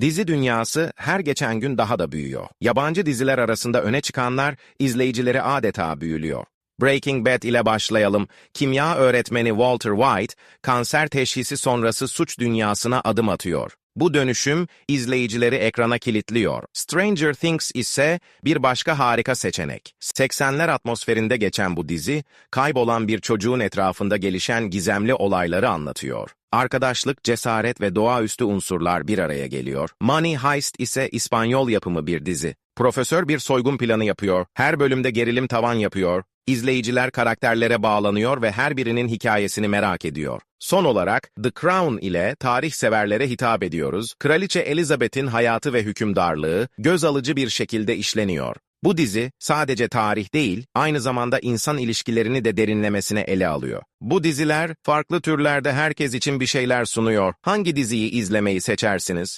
Dizi dünyası her geçen gün daha da büyüyor. Yabancı diziler arasında öne çıkanlar izleyicileri adeta büyülüyor. Breaking Bad ile başlayalım. Kimya öğretmeni Walter White, kanser teşhisi sonrası suç dünyasına adım atıyor. Bu dönüşüm izleyicileri ekrana kilitliyor. Stranger Things ise bir başka harika seçenek. 80'ler atmosferinde geçen bu dizi, kaybolan bir çocuğun etrafında gelişen gizemli olayları anlatıyor. Arkadaşlık, cesaret ve doğaüstü unsurlar bir araya geliyor. Money Heist ise İspanyol yapımı bir dizi. Profesör bir soygun planı yapıyor, her bölümde gerilim tavan yapıyor, İzleyiciler karakterlere bağlanıyor ve her birinin hikayesini merak ediyor. Son olarak The Crown ile tarih severlere hitap ediyoruz. Kraliçe Elizabeth'in hayatı ve hükümdarlığı göz alıcı bir şekilde işleniyor. Bu dizi sadece tarih değil, aynı zamanda insan ilişkilerini de derinlemesine ele alıyor. Bu diziler farklı türlerde herkes için bir şeyler sunuyor. Hangi diziyi izlemeyi seçersiniz?